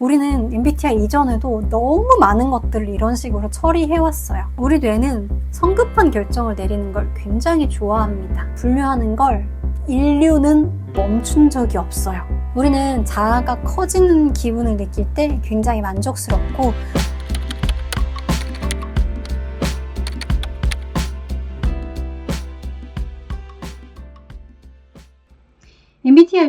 우리는 MBTI 이전에도 너무 많은 것들을 이런 식으로 처리해왔어요. 우리 뇌는 성급한 결정을 내리는 걸 굉장히 좋아합니다. 분류하는 걸 인류는 멈춘 적이 없어요. 우리는 자아가 커지는 기분을 느낄 때 굉장히 만족스럽고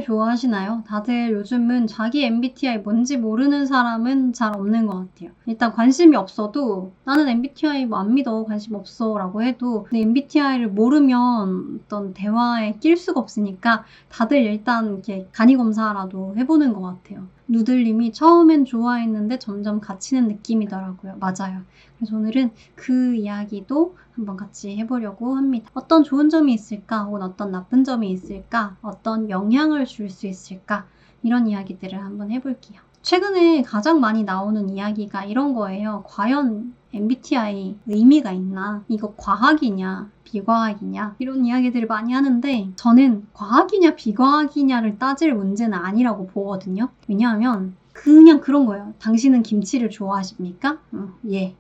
좋아하시나요? 다들 요즘은 자기 MBTI 뭔지 모르는 사람은 잘 없는 것 같아요. 일단 관심이 없어도 나는 MBTI 뭐 안 믿어, 관심 없어 라고 해도 MBTI를 모르면 어떤 대화에 낄 수가 없으니까 다들 일단 이렇게 간이 검사라도 해보는 것 같아요. 누들님이 처음엔 좋아했는데 점점 갇히는 느낌이더라고요. 맞아요. 그래서 오늘은 그 이야기도 한번 같이 해보려고 합니다. 어떤 좋은 점이 있을까? 혹은 어떤 나쁜 점이 있을까? 어떤 영향을 줄 수 있을까? 이런 이야기들을 한번 해볼게요. 최근에 가장 많이 나오는 이야기가 이런 거예요. 과연 MBTI 의미가 있나? 이거 과학이냐? 비과학이냐? 이런 이야기들을 많이 하는데 저는 과학이냐 비과학이냐를 따질 문제는 아니라고 보거든요. 왜냐하면 그냥 그런 거예요. 당신은 김치를 좋아하십니까? 어, 예,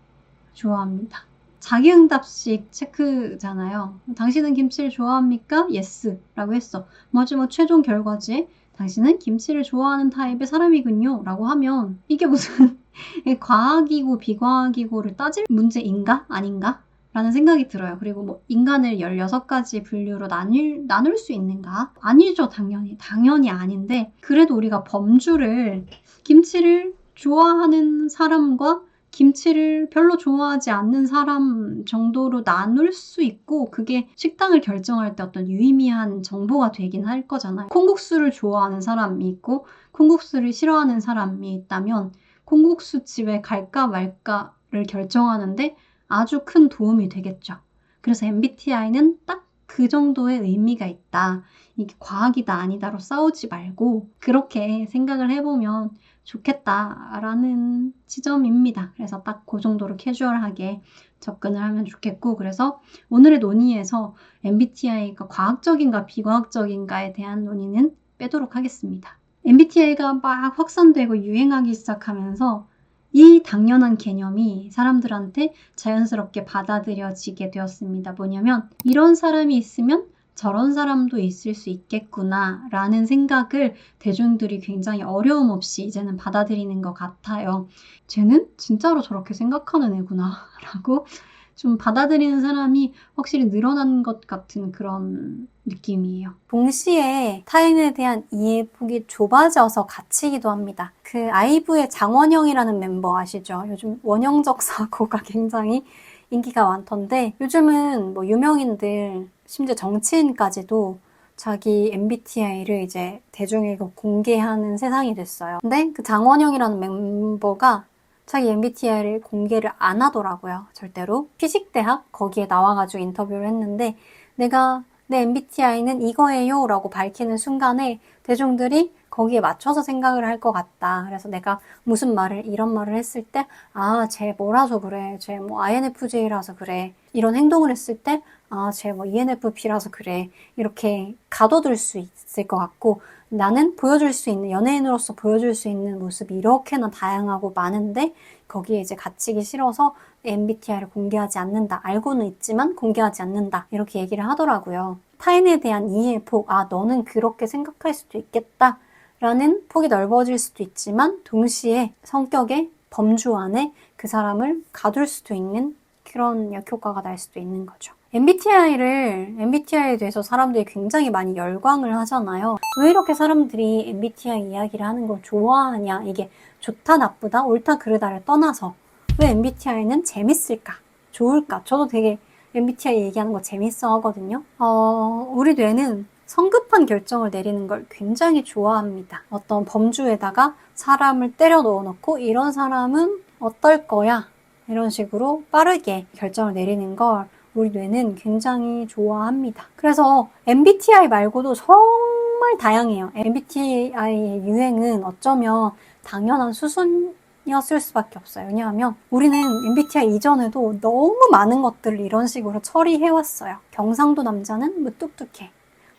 좋아합니다. 자기응답식 체크잖아요. 당신은 김치를 좋아합니까? yes 라고 했어. 뭐 최종 결과지. 당신은 김치를 좋아하는 타입의 사람이군요. 라고 하면 이게 무슨 과학이고 비과학이고를 따질 문제인가? 아닌가? 라는 생각이 들어요. 그리고 뭐 인간을 16가지 분류로 나눌, 나눌 수 있는가? 아니죠, 당연히. 당연히 아닌데, 그래도 우리가 범주를 김치를 좋아하는 사람과 김치를 별로 좋아하지 않는 사람 정도로 나눌 수 있고 그게 식당을 결정할 때 어떤 유의미한 정보가 되긴 할 거잖아요. 콩국수를 좋아하는 사람이 있고 콩국수를 싫어하는 사람이 있다면 콩국수 집에 갈까 말까를 결정하는데 아주 큰 도움이 되겠죠. 그래서 MBTI는 딱 그 정도의 의미가 있다. 이게 과학이다 아니다로 싸우지 말고 그렇게 생각을 해보면 좋겠다라는 지점입니다. 그래서 딱 그 정도로 캐주얼하게 접근을 하면 좋겠고 그래서 오늘의 논의에서 MBTI가 과학적인가 비과학적인가에 대한 논의는 빼도록 하겠습니다. MBTI가 막 확산되고 유행하기 시작하면서 이 당연한 개념이 사람들한테 자연스럽게 받아들여지게 되었습니다. 뭐냐면 이런 사람이 있으면 저런 사람도 있을 수 있겠구나 라는 생각을 대중들이 굉장히 어려움 없이 이제는 받아들이는 것 같아요. 쟤는 진짜로 저렇게 생각하는 애구나 라고 좀 받아들이는 사람이 확실히 늘어난 것 같은 그런 느낌이에요. 동시에 타인에 대한 이해 폭이 좁아져서 갇히기도 합니다. 그 아이브의 장원영이라는 멤버 아시죠? 요즘 원형적 사고가 굉장히 인기가 많던데 요즘은 뭐 유명인들 심지어 정치인까지도 자기 MBTI를 이제 대중에게 공개하는 세상이 됐어요. 근데 그 장원영이라는 멤버가 자기 MBTI를 공개를 안 하더라고요. 절대로. 피식대학 거기에 나와가지고 인터뷰를 했는데 내가 내 MBTI는 이거예요 라고 밝히는 순간에 대중들이 거기에 맞춰서 생각을 할 것 같다. 그래서 내가 무슨 말을, 이런 말을 했을 때, 아, 쟤 뭐라서 그래. 쟤 뭐 INFJ라서 그래. 이런 행동을 했을 때, 아, 쟤 뭐 ENFP라서 그래. 이렇게 가둬둘 수 있을 것 같고, 나는 보여줄 수 있는, 연예인으로서 보여줄 수 있는 모습이 이렇게나 다양하고 많은데, 거기에 이제 갇히기 싫어서 MBTI를 공개하지 않는다. 알고는 있지만 공개하지 않는다. 이렇게 얘기를 하더라고요. 타인에 대한 이해의 폭, 아, 너는 그렇게 생각할 수도 있겠다. 라는 폭이 넓어질 수도 있지만 동시에 성격의 범주 안에 그 사람을 가둘 수도 있는 그런 역효과가 날 수도 있는 거죠. MBTI를, MBTI에 대해서 사람들이 굉장히 많이 열광을 하잖아요. 왜 이렇게 사람들이 MBTI 이야기를 하는 걸 좋아하냐. 이게 좋다, 나쁘다, 옳다, 그르다를 떠나서 왜 MBTI는 재밌을까? 좋을까? 저도 되게 MBTI 얘기하는 거 재밌어 하거든요. 어, 우리 뇌는 성급한 결정을 내리는 걸 굉장히 좋아합니다. 어떤 범주에다가 사람을 때려 넣어 놓고 이런 사람은 어떨 거야? 이런 식으로 빠르게 결정을 내리는 걸 우리 뇌는 굉장히 좋아합니다. 그래서 MBTI 말고도 정말 다양해요. MBTI의 유행은 어쩌면 당연한 수순 이었을 수밖에 없어요. 왜냐하면 우리는 MBTI 이전에도 너무 많은 것들을 이런 식으로 처리해왔어요. 경상도 남자는 무뚝뚝해.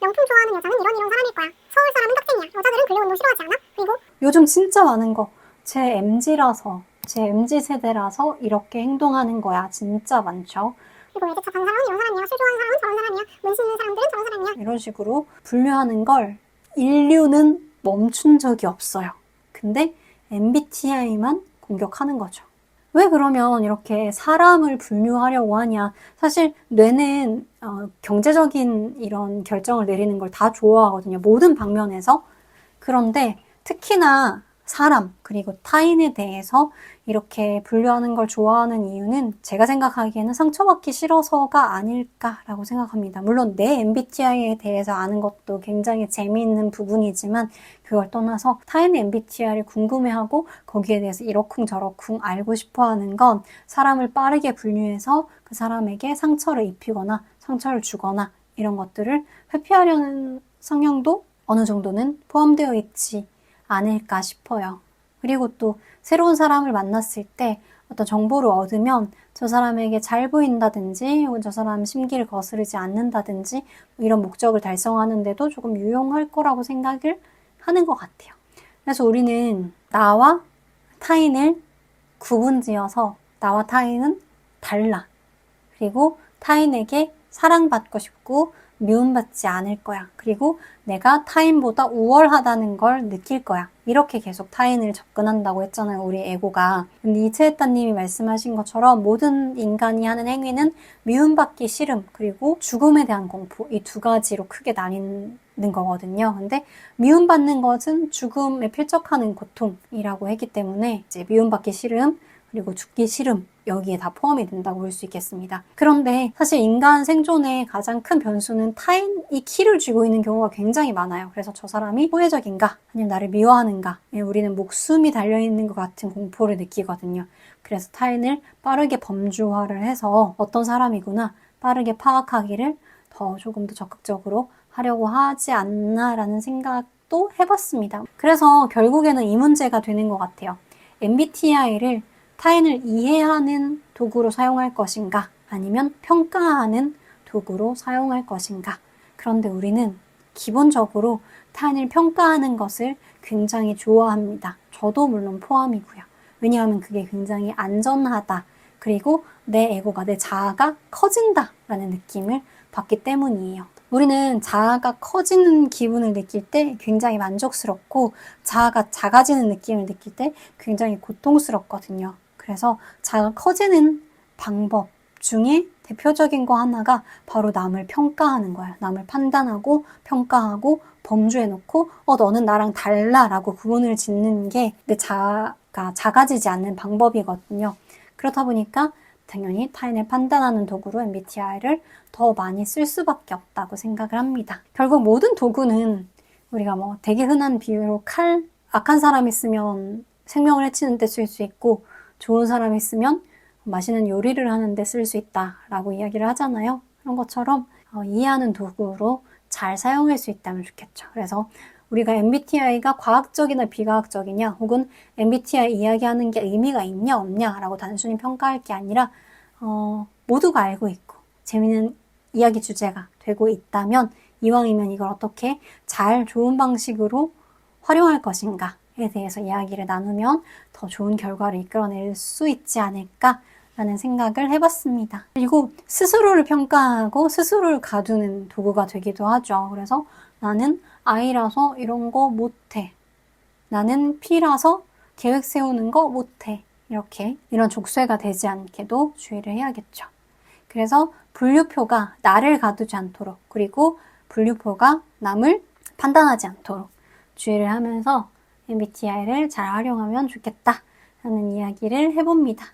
명품 좋아하는 여자는 이런 이런 사람일 거야. 서울 사람은 깍쟁이야. 여자들은 근력 운동 싫어하지 않아? 그리고 요즘 진짜 많은 거 제 MG라서, 제 MG 세대라서 이렇게 행동하는 거야. 진짜 많죠. 그리고 저 다른 사람은 이런 사람이야, 술 좋아하는 사람은 저런 사람이야, 문신 있는 사람들은 저런 사람이야. 이런 식으로 분류하는 걸 인류는 멈춘 적이 없어요. 근데 MBTI만 공격하는 거죠. 왜 그러면 이렇게 사람을 분류하려고 하냐? 사실 뇌는 어, 경제적인 이런 결정을 내리는 걸 다 좋아하거든요. 모든 방면에서. 그런데 특히나 사람 그리고 타인에 대해서 이렇게 분류하는 걸 좋아하는 이유는 제가 생각하기에는 상처받기 싫어서가 아닐까라고 생각합니다. 물론 내 MBTI에 대해서 아는 것도 굉장히 재미있는 부분이지만 그걸 떠나서 타인의 MBTI를 궁금해하고 거기에 대해서 이러쿵저러쿵 알고 싶어 하는 건 사람을 빠르게 분류해서 그 사람에게 상처를 입히거나 상처를 주거나 이런 것들을 회피하려는 성향도 어느 정도는 포함되어 있지 않을까 싶어요. 그리고 또 새로운 사람을 만났을 때 어떤 정보를 얻으면 저 사람에게 잘 보인다든지 혹은 저 사람 심기를 거스르지 않는다든지 이런 목적을 달성하는데도 조금 유용할 거라고 생각을 하는 것 같아요. 그래서 우리는 나와 타인을 구분지어서 나와 타인은 달라. 그리고 타인에게 사랑받고 싶고 미움받지 않을 거야. 그리고 내가 타인보다 우월하다는 걸 느낄 거야. 이렇게 계속 타인을 접근한다고 했잖아요. 우리 에고가. 근데 이채했다님이 말씀하신 것처럼 모든 인간이 하는 행위는 미움받기 싫음 그리고 죽음에 대한 공포 이 두 가지로 크게 나뉘는 거거든요. 근데 미움받는 것은 죽음에 필적하는 고통이라고 했기 때문에 이제 미움받기 싫음 그리고 죽기 싫음 여기에 다 포함이 된다고 볼 수 있겠습니다. 그런데 사실 인간 생존의 가장 큰 변수는 타인이 키를 쥐고 있는 경우가 굉장히 많아요. 그래서 저 사람이 호혜적인가 아니면 나를 미워하는가 예, 우리는 목숨이 달려있는 것 같은 공포를 느끼거든요. 그래서 타인을 빠르게 범주화를 해서 어떤 사람이구나 빠르게 파악하기를 더 조금 더 적극적으로 하려고 하지 않나라는 생각도 해봤습니다. 그래서 결국에는 이 문제가 되는 것 같아요. MBTI를 타인을 이해하는 도구로 사용할 것인가 아니면 평가하는 도구로 사용할 것인가. 그런데 우리는 기본적으로 타인을 평가하는 것을 굉장히 좋아합니다. 저도 물론 포함이고요. 왜냐하면 그게 굉장히 안전하다. 그리고 내 에고가, 내 자아가 커진다 라는 느낌을 받기 때문이에요. 우리는 자아가 커지는 기분을 느낄 때 굉장히 만족스럽고 자아가 작아지는 느낌을 느낄 때 굉장히 고통스럽거든요. 그래서 자아가 커지는 방법 중에 대표적인 거 하나가 바로 남을 평가하는 거예요. 남을 판단하고 평가하고 범주에 놓고 어 너는 나랑 달라라고 구분을 짓는 게 내 자아가 작아지지 않는 방법이거든요. 그렇다 보니까 당연히 타인을 판단하는 도구로 MBTI를 더 많이 쓸 수밖에 없다고 생각을 합니다. 결국 모든 도구는 우리가 뭐 되게 흔한 비유로 칼, 악한 사람이 쓰면 생명을 해치는 데 쓸 수 있고 좋은 사람이 쓰면 맛있는 요리를 하는데 쓸 수 있다라고 이야기를 하잖아요. 그런 것처럼 어, 이해하는 도구로 잘 사용할 수 있다면 좋겠죠. 그래서 우리가 MBTI가 과학적이나 비과학적이냐, 혹은 MBTI 이야기하는 게 의미가 있냐, 없냐라고 단순히 평가할 게 아니라, 어, 모두가 알고 있고, 재미있는 이야기 주제가 되고 있다면, 이왕이면 이걸 어떻게 잘 좋은 방식으로 활용할 것인가 에 대해서 이야기를 나누면 더 좋은 결과를 이끌어낼 수 있지 않을까 라는 생각을 해봤습니다. 그리고 스스로를 평가하고 스스로를 가두는 도구가 되기도 하죠. 그래서 나는 아이라서 이런 거 못해. 나는 P라서 계획 세우는 거 못해. 이렇게 이런 족쇄가 되지 않게도 주의를 해야겠죠. 그래서 분류표가 나를 가두지 않도록 그리고 분류표가 남을 판단하지 않도록 주의를 하면서 MBTI를 잘 활용하면 좋겠다 하는 이야기를 해봅니다.